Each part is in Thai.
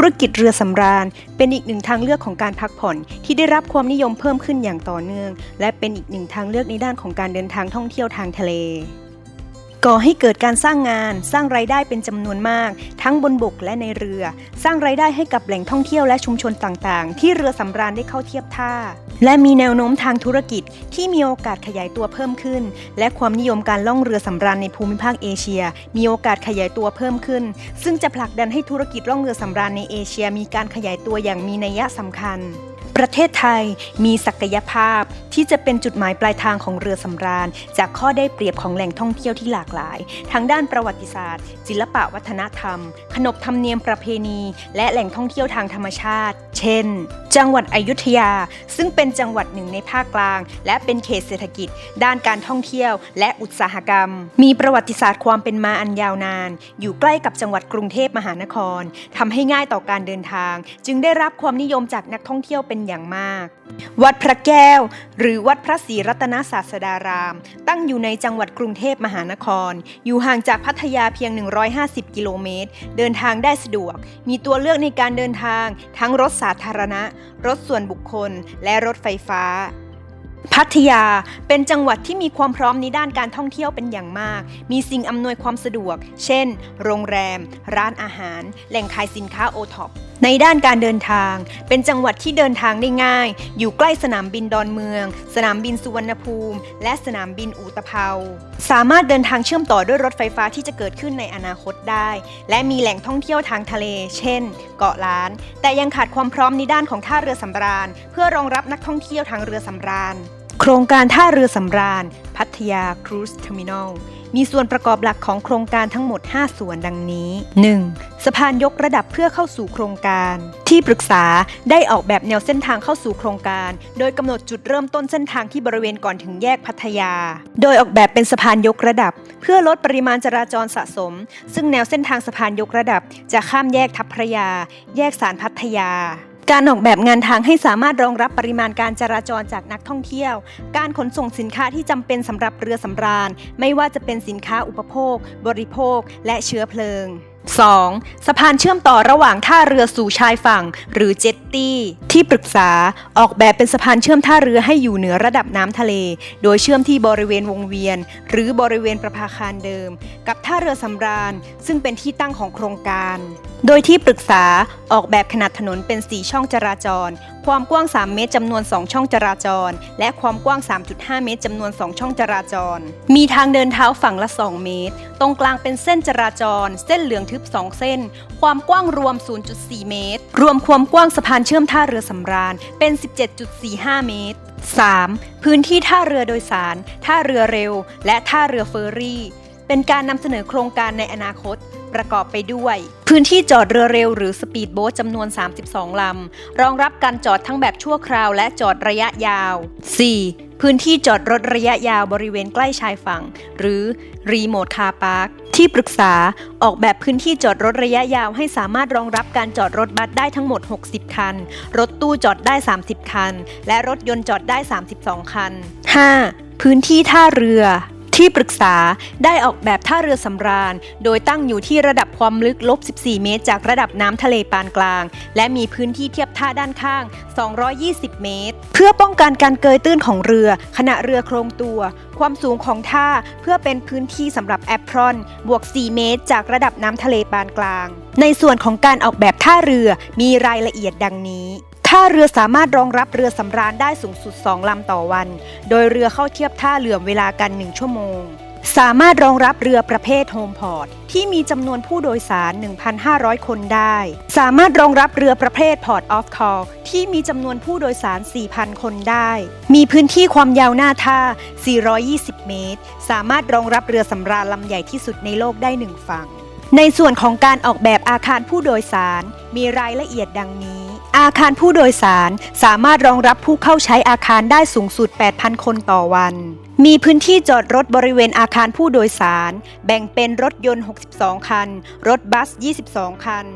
ธุรกิจเรือสำราญ เป็นอีกหนึ่งทางเลือกของการพักผ่อน ที่ได้รับความนิยมเพิ่มขึ้นอย่างต่อเนื่อง และเป็นอีกหนึ่งทางเลือกในด้านของการเดินทางท่องเที่ยวทางทะเล ก่อให้เกิดการสร้างงาน สร้างรายได้เป็นจำนวนมาก ทั้งบนบกและในเรือ สร้างรายได้ให้กับแหล่งท่องเที่ยวและชุมชนต่างๆ ที่เรือสำราญได้เข้าเทียบท่า และมีแนวโน้มทางธุรกิจที่มีโอกาสขยายตัวเพิ่มขึ้น และความนิยมการล่องเรือสำราญในภูมิภาคเอเชีย มีโอกาสขยายตัวเพิ่มขึ้น ซึ่งจะผลักดันให้ธุรกิจล่องเรือสำราญในเอเชีย มีการขยายตัวอย่างมีนัยสำคัญ ประเทศไทยมีศักยภาพที่จะเป็นจุดหมายปลายทางของเรือสำราญ จากข้อได้เปรียบของแหล่งท่องเที่ยวที่หลากหลาย ทั้งด้านประวัติศาสตร์ ศิลปะวัฒนธรรม ขนบธรรมเนียมประเพณี และแหล่งท่องเที่ยวทางธรรมชาติ เช่น จังหวัดอยุธยา ซึ่งเป็นจังหวัดหนึ่งในภาคกลาง และเป็นเขตเศรษฐกิจ ด้านการท่องเที่ยว และอุตสาหกรรม มีประวัติศาสตร์ความเป็นมาอันยาวนาน อยู่ใกล้กับจังหวัดกรุงเทพมหานครทำให้ง่ายต่อการเดินทาง จึงได้รับความนิยมจากนักท่องเที่ยวเป็นอย่างมาก วัดพระแก้ว หรือวัดพระศรีรัตนศาสดาราม ตั้งอยู่ในจังหวัดกรุงเทพมหานคร อยู่ห่างจากพัทยาเพียง 150 กิโลเมตร เดินทางได้สะดวก มีตัวเลือกในการเดินทาง ทั้งรถสาธารณะ รถส่วนบุคคล และรถไฟฟ้าพัทยาเป็นจังหวัดที่มีความพร้อมในด้านการท่องเที่ยวเป็นอย่างมาก มีสิ่งอำนวยความสะดวก เช่น โรงแรม ร้านอาหาร แหล่งขายสินค้าโอท็อป ในด้านการเดินทาง เป็นจังหวัดที่เดินทางได้ง่าย อยู่ใกล้สนามบินดอนเมือง สนามบินสุวรรณภูมิ และสนามบินอูตะเภาสามารถเดินทางเชื่อมต่อด้วยรถไฟฟ้าที่จะเกิดขึ้นในอนาคตได้ และมีแหล่งท่องเที่ยวทางทะเล เช่น เกาะล้าน แต่ยังขาดความพร้อมในด้านของท่าเรือสำราญ เพื่อรองรับนักท่องเที่ยวทางเรือสำราญ ครงการท่าเรือสำราญ พัทยาครูซเทอร์มินอลมีส่วนประกอบหลักของโครงการทั้งหมด 5 ส่วนดังนี้ 1. สะพานยกระดับเพื่อเข้าสู่โครงการ ที่ปรึกษาได้ออกแบบแนวเส้นทางเข้าสู่โครงการ โดยกำหนดจุดเริ่มต้นเส้นทางที่บริเวณก่อนถึงแยกพัทยา โดยออกแบบเป็นสะพานยกระดับ เพื่อลดปริมาณจราจรสะสม ซึ่งแนวเส้นทางสะพานยกระดับ จะข้ามแยกทับพระยา แยกสารพัทยา การออกแบบงานทางให้สามารถรองรับปริมาณการจราจรจากนักท่องเที่ยว การขนส่งสินค้าที่จำเป็นสำหรับเรือสำราญ ไม่ว่าจะเป็นสินค้าอุปโภค บริโภค และเชื้อเพลิง 2. สะพานเชื่อมต่อระหว่างท่าเรือสู่ชายฝั่ง หรือเจ็ตตี้ ที่ปรึกษาออกแบบเป็นสะพานเชื่อมท่าเรือให้อยู่เหนือระดับน้ำทะเล โดยเชื่อมที่บริเวณวงเวียน หรือบริเวณประภาคารเดิม กับท่าเรือสำราญ ซึ่งเป็นที่ตั้งของโครงการ โดยที่ปรึกษาออกแบบขนาดถนนเป็น 4 ช่องจราจร ความกว้าง 3 เมตรจำนวน 2 ช่องจราจร และความกว้าง 3.5 เมตรจำนวน 2 ช่องจราจร มีทางเดินเท้าฝั่งละ 2 เมตร ตรงกลางเป็นเส้นจราจร เส้นเหลืองทึบ 2 เส้น ความกว้างรวม 0.4 เมตร รวมความกว้างสะพานเชื่อมท่าเรือสำราญเป็น 17.45 เมตร 3. พื้นที่ท่าเรือโดยสาร ท่าเรือเร็ว และท่าเรือเฟอร์รี่ เป็นการนำเสนอโครงการในอนาคต ประกอบไปด้วย พื้นที่จอดเรือเร็วหรือสปีดโบ๊ทจำนวน 32 ลำ รองรับการจอดทั้งแบบชั่วคราวและจอดระยะยาว 4. พื้นที่จอดรถระยะยาวบริเวณใกล้ชายฝั่ง หรือรีโมทคาร์พาร์คที่ปรึกษาออกแบบพื้นที่จอดรถระยะยาวให้สามารถรองรับการจอดรถบัสได้ทั้งหมด 60 คัน รถตู้จอดได้ 30 คัน และรถยนต์จอดได้ 32 คัน 5. พื้นที่ท่าเรือ ที่ปรึกษาได้ออกแบบท่าเรือสำราญ โดยตั้งอยู่ที่ระดับความลึกลบ 14 เมตร จากระดับน้ำทะเลปานกลาง และมีพื้นที่เทียบท่าด้านข้าง 220 เมตร เพื่อป้องกันการเกยตื้นของเรือ ขณะเรือโครงตัว ความสูงของท่าเพื่อเป็นพื้นที่สำหรับแอปพรอน บวก 4 เมตร จากระดับน้ำทะเลปานกลาง ในส่วนของการออกแบบท่าเรือมีรายละเอียดดังนี้ ท่าเรือสามารถรองรับเรือสำราญได้สูงสุด 2 ลำต่อวัน โดยเรือเข้าเทียบท่าเหลื่อมเวลากัน 1 ชั่วโมง สามารถรองรับเรือประเภทโฮมพอร์ตที่มีจำนวนผู้โดยสาร 1,500 คนได้ สามารถรองรับเรือประเภทพอร์ตออฟคอลที่มีจำนวนผู้โดยสาร 4,000 คนได้ มีพื้นที่ความยาวหน้าท่า 420 เมตร สามารถรองรับเรือสำราญลำใหญ่ที่สุดในโลกได้หนึ่งฝั่ง ในส่วนของการออกแบบอาคารผู้โดยสาร มีรายละเอียดดังนี้ อาคารผู้โดยสารสามารถรองรับผู้เข้าใช้อาคารได้สูงสุด 8,000 คนต่อวัน มีพื้นที่จอดรถบริเวณอาคารผู้โดยสาร แบ่งเป็นรถยนต์ 62 คัน รถบัส 22 คัน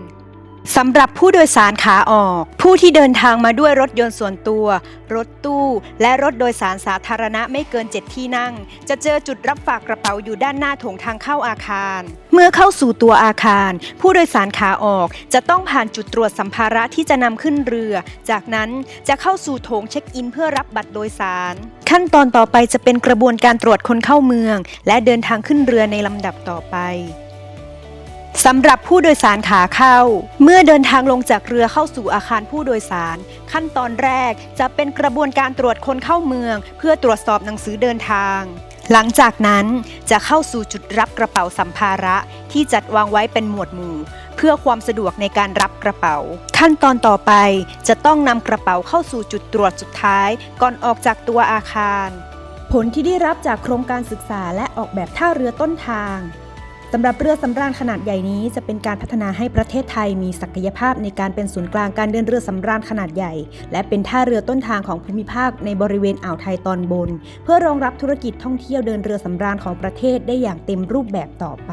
สำหรับผู้โดยสารขาออก ผู้ที่เดินทางมาด้วยรถยนต์ส่วนตัว รถตู้ และรถโดยสารสาธารณะไม่เกิน 7 ที่นั่ง จะเจอจุดรับฝากกระเป๋าอยู่ด้านหน้าโถงทางเข้าอาคาร เมื่อเข้าสู่ตัวอาคาร ผู้โดยสารขาออก จะต้องผ่านจุดตรวจสัมภาระที่จะนำขึ้นเรือ จากนั้นจะเข้าสู่โถงเช็คอินเพื่อรับบัตรโดยสาร ขั้นตอนต่อไปจะเป็นกระบวนการตรวจคนเข้าเมือง และเดินทางขึ้นเรือในลำดับต่อไป สำหรับผู้โดยสารขาเข้า เมื่อเดินทางลงจากเรือเข้าสู่อาคารผู้โดยสาร ขั้นตอนแรกจะเป็นกระบวนการตรวจคนเข้าเมือง เพื่อตรวจสอบหนังสือเดินทาง หลังจากนั้นจะเข้าสู่จุดรับกระเป๋าสัมภาระที่จัดวางไว้เป็นหมวดหมู่ เพื่อความสะดวกในการรับกระเป๋า ขั้นตอนต่อไปจะต้องนำกระเป๋าเข้าสู่จุดตรวจสุดท้าย ก่อนออกจากตัวอาคาร ผลที่ได้รับจากโครงการศึกษาและออกแบบท่าเรือต้นทาง สำหรับเรือสำราญขนาดใหญ่นี้จะเป็นการพัฒนาให้ประเทศไทยมีศักยภาพในการเป็นศูนย์กลางการเดินเรือสำราญขนาดใหญ่ และเป็นท่าเรือต้นทางของภูมิภาคในบริเวณอ่าวไทยตอนบน เพื่อรองรับธุรกิจท่องเที่ยวเดินเรือสำราญของประเทศได้อย่างเต็มรูปแบบต่อไป